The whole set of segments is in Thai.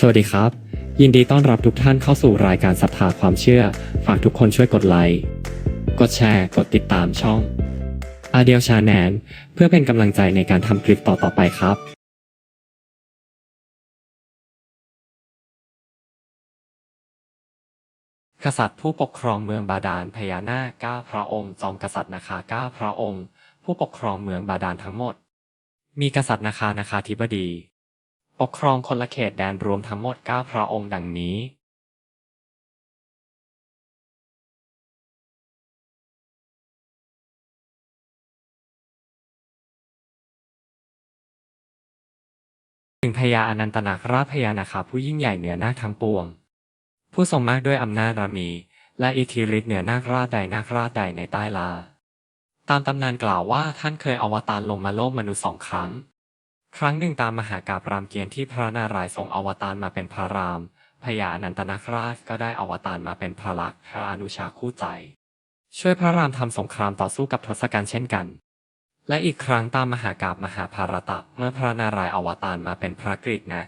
สวัสดีครับ ยินดีต้อนรับทุกท่านเข้าสู่รายการศรัทธาความเชื่อ ฝากทุกคนช่วยกดไลค์กดแชร์กดติดตามช่องอาเดียวชาแนนเพื่อเป็นกำลังใจในการทำคลิปต่อๆไปครับ กษัตริย์ผู้ปกครองเมืองบาดาลพญานาคเก้าพระองค์ จอมกษัตริย์นาคาเก้าพระองค์ ผู้ปกครองเมืองบาดาลทั้งหมด มีกษัตริย์นาคานาคาธิบดี ปกครองคนละเขตแดนรวมทั้งหมด 9 พระองค์ดังนี้ถึงพญาอนันตนาคราชพญานาคาผู้ยิ่งใหญ่เหนือนาคทั้งปวง ผู้ทรงมากด้วยอำนาจรามี และอิทธิฤทธิ์เหนือนาคราชใดนาคราชใดในใต้ลา ตามตำนานกล่าวว่าท่านเคยอวตารลงมาโลกมนุษย์สองครั้ง ครั้งหนึ่งตามมหากาพย์รามเกียรติ์ที่พระนารายณ์ทรงอวตารมาเป็นพระราม พญาอนันตนาคราชก็ได้อวตารมาเป็นพระลักษมณ์พระอนุชาคู่ใจ ช่วยพระรามทำสงครามต่อสู้กับทศกัณฐ์เช่นกัน และอีกครั้งตามมหากาพย์มหาภารตะเมื่อพระนารายณ์อวตารมาเป็นพระกฤษนะ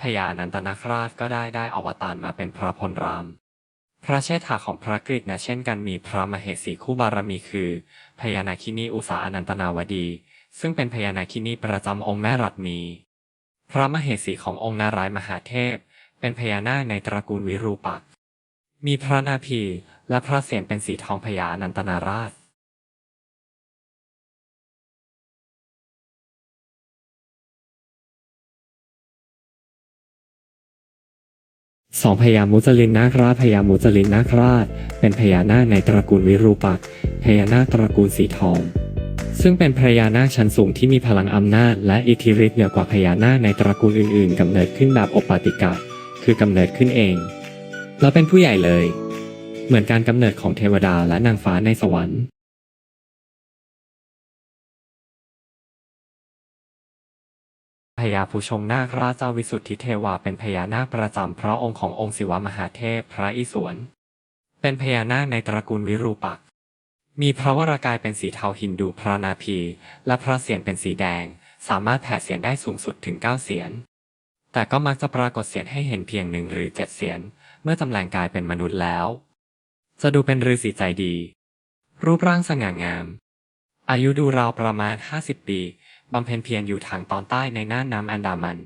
พญาอนันตนาคราชก็ได้ได้อวตารมาเป็นพระพลราม พระเชษฐาของพระกฤษนะเช่นกันมีพระมเหสีคู่บารมีคือ พญานาคินีอุสาอนันตนาวดี ซึ่งเป็นพญานาคินีประจำองค์แม่รัตมี พระมเหสีขององค์นารายมหาเทพ เป็นพญานาคในตระกูลวิรูปัก มีพระนาภีและพระเศียรเป็นสีทองพญานันตนาราช สองพญามุจลินนาคราชพญามุจลินนาคราช เป็นพญานาคในตระกูลวิรูปักษ์พญานาคตระกูลสีทอง ซึ่งเป็นพญานาคชั้นสูงที่มีพลังอำนาจ และอิทธิฤทธิ์เหนือกว่าพญานาคในตระกูลอื่นๆกำเนิดขึ้นแบบอปปาติกะคือกำเนิดขึ้นเอง แล้วเป็นผู้ใหญ่เลย เหมือนการกำเนิดของเทวดาและนางฟ้าในสวรรค์ พญาผู้ชงนาคราชาวิสุทธิเทวาเป็นพญานาคประจำพระองค์ขององค์ศิวมหาเทพพระอิศวร เป็นพญานาคในตระกูลวิรูปักษ์มีพระวรากายเป็นสีเทาหินดูพระนาภีและพระเศียรเป็นสีแดง สามารถแผ่เสียรได้สูงสุดถึง9เสียร แต่ก็มักจะปรากฏเสียรให้เห็นเพียงหนึ่งหรือเจ็ดเสียร เมื่อจำแรงกายเป็นมนุษย์แล้ว จะดูเป็นฤาษีใจดี รูปร่างสง่างาม อายุดูราวประมาณ 50 ปี บำเพ็ญเพียรอยู่ทางตอนใต้ในน่านน้ำอันดามัน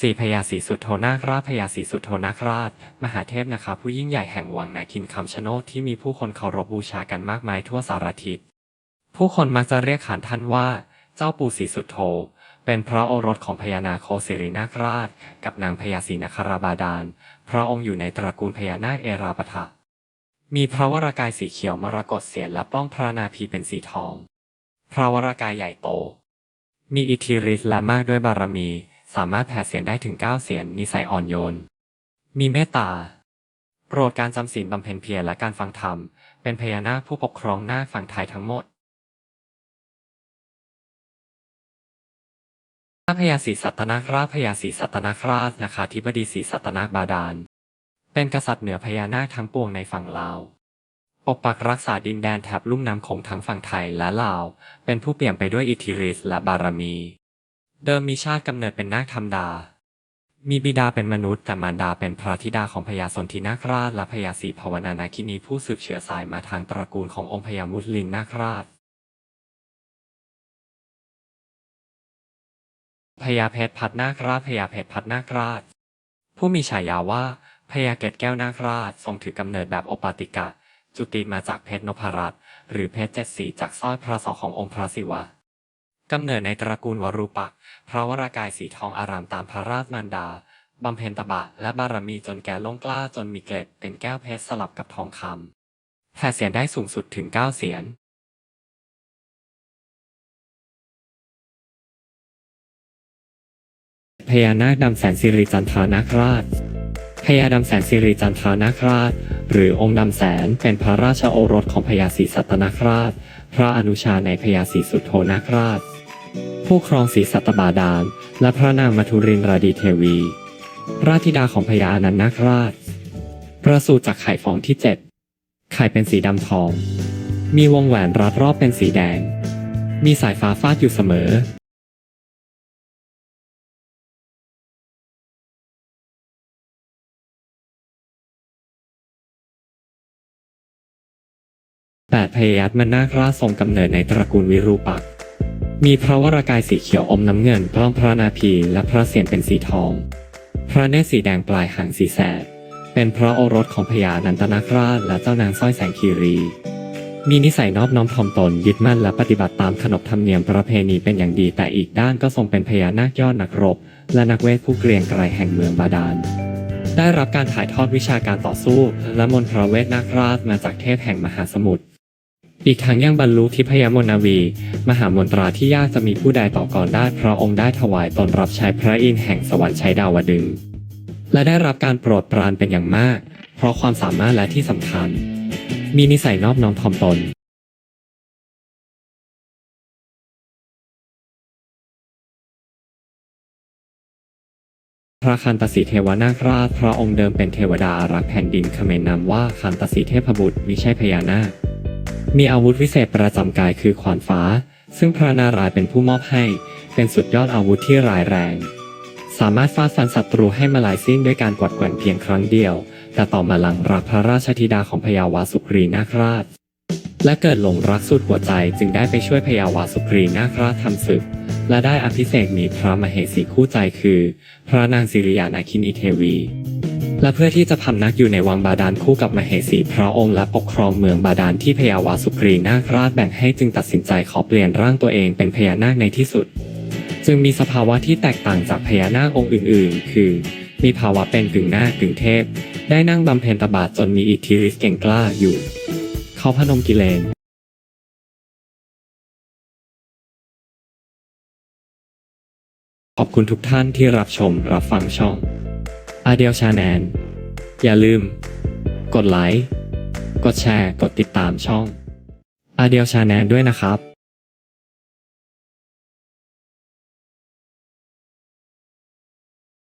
สี่พญาศีสุดโธนาคราชพญาศรีสุดโธนาคราช มหาเทพนะคะผู้ยิ่งใหญ่แห่งวังนาคินคำชะโนดที่มีผู้คนเคารพบูชากันมากมายทั่วสารทิศ ผู้คนมักจะเรียกขานท่านว่า เจ้าปู่ศีสุดโธเป็นพระโอรสของพญานาโคสิรินาคราช กับนางพญาศีนคราบาดาลพระองค์อยู่ในตระกูลพญานาคเอราปทะ มีพระวรากายสีเขียวมรกตเสียรและป้องพระนาภีเป็นสีทอง พระวรากายใหญ่โต มีอิทธิฤทธิ์และมากด้วยบารมี สามารถแผ่เสียงได้ถึง9เสียงนิสัยอ่อนโยน มีเมตตา โปรดการจำศีลบำเพ็ญเพียรและการฟังธรรม เป็นพญานาคผู้ปกครองหน้าฝั่งไทยทั้งหมดพระพญาศรีสัตนาคราชพญาศรีสัตนาคราชนะคะธิบดีศรีสัตนาบาดาล เป็นกษัตริย์เหนือพญานาคทั้งปวงในฝั่งลาวปกปักรักษาดินแดนแถบลุ่มน้ำโขงทั้งฝั่งไทยและลาว เป็นผู้เปี่ยมไปด้วยอิทธิฤทธิ์และบารมี เดิมมีชาติกำเนิดเป็นนาคธรรมดา มีบิดาเป็นมนุษย์แต่มารดาเป็นพระธิดาของพญาสนธินาคราชและพญาศรีภาวนานาคินีผู้สืบเชื้อสายมาทางตระกูลขององค์พญามุสลิมนาคราชพญาเพชรพัดนาคราชพญาเพชรพัดนาคราช ผู้มีฉายาว่า พญาเกตแก้วนาคราชทรงถือกำเนิดแบบโอปาติกะ จุติมาจากเพชรนพรัตน์หรือเพชรเจ็ดสีจากสร้อยพระเสอขององค์พระศิวะกำเนิดในตระกูลวรูปักษ์พระวรากายสีทองอารามตามพระราชมารดาบำเพ็ญตบะและบารมีจนแก่ล้งกล้าจนมีเกล็ดเป็นแก้วเพชรสลับกับทองคำแผ่เสียงได้สูงสุดถึง9เสียงพญานาคดำแสนสิริจันทรานาคราช พญาดำแสนสิริจันทรานาคราช หรือองค์ดำแสนเป็นพระราชโอรสของพญาศรีสัตนาคราช พระอนุชาในพญาศรีสุโธนาคราช ผู้ครองศรีสัตบาดาล และพระนางมัทุรินราดีเทวี ราชธิดาของพญาอนันนาคราช ประสูติจากไข่ฟองที่เจ็ดไข่เป็นสีดำทอง มีวงแหวนรัดรอบเป็นสีแดง มีสายฟ้าฟาดอยู่เสมอ แปดพยายัตมันนาคราชทรงกำเนิดในตระกูลวิรูปัก มีพระวรากายสีเขียวอมน้ำเงินพร้อมพระนาภีและพระเศียรเป็นสีทอง พระเนตรสีแดงปลายหางสีแสด เป็นพระโอรสของพญานันตนาคราชและเจ้านางสร้อยแสงคีรี มีนิสัยนอบน้อมถ่อมตนยึดมั่นและปฏิบัติตามขนบธรรมเนียมประเพณีเป็นอย่างดี แต่อีกด้านก็ทรงเป็นพญานาคยอดนักรบ และนักเวทผู้เกรียงไกรแห่งเมืองบาดาลได้รับการถ่ายทอดวิชาการต่อสู้ และมนตรเวทนาคราชมาจากเทพแห่งมหาสมุทร อีกทั้งยังบรรลุทิพยมนวี มหามนตราที่ยากจะมีผู้ใดต่อก่อนได้เพราะองค์ได้ถวายตนรับใช้พระอินทร์แห่งสวรรค์ชัยดาวดึง และได้รับการโปรดปรานเป็นอย่างมาก เพราะความสามารถและที่สำคัญ มีนิสัยนอบน้อมถ่อมตนพระคันตสีเทวนาคราชพระองค์เดิมเป็นเทวดารักแผ่นดินเขมรนามว่าคันตสีเทพบุตรมิใช่พญานาค มีอาวุธวิเศษประจำกายคือขวานฟ้า ซึ่งพระนารายณ์เป็นผู้มอบให้ เป็นสุดยอดอาวุธที่ร้ายแรง สามารถฟาดฟันศัตรูให้มาลายสิ้นด้วยการกวาดแกว่งเพียงครั้งเดียว แต่ต่อมาหลังรักพระราชธิดาของพญาวาสุกรีนาคราช และเกิดหลงรักสุดหัวใจจึงได้ไปช่วยพญาวาสุกรีนาคราชทำศึก และได้อภิเษกมีพระมเหสีคู่ใจคือ พระนางสิริยานาคินีเทวี และเพื่อที่จะพำนักอยู่ในวังบาดาลคู่กับมเหสีพระองค์และปกครองเมืองบาดาลที่พญาวาสุกรีนาคราชแบ่งให้จึงตัดสินใจขอเปลี่ยนร่างตัวเองเป็นพญานาคในที่สุด จึงมีสภาวะที่แตกต่างจากพญานาคองค์อื่น ๆ คือ มีภาวะเป็นกึ่งนาคกึ่งเทพ ได้นั่งบำเพ็ญตบะจนมีอิทธิฤทธิ์เก่งกล้าอยู่ เขาพนมกิเลนขอบคุณทุกท่านที่รับชมรับฟังช่อง อาเดียวชาแนนอย่าลืม กดไลค์ กดแชร์ กดติดตามช่องอาเดียวชาแนนด้วยนะครับ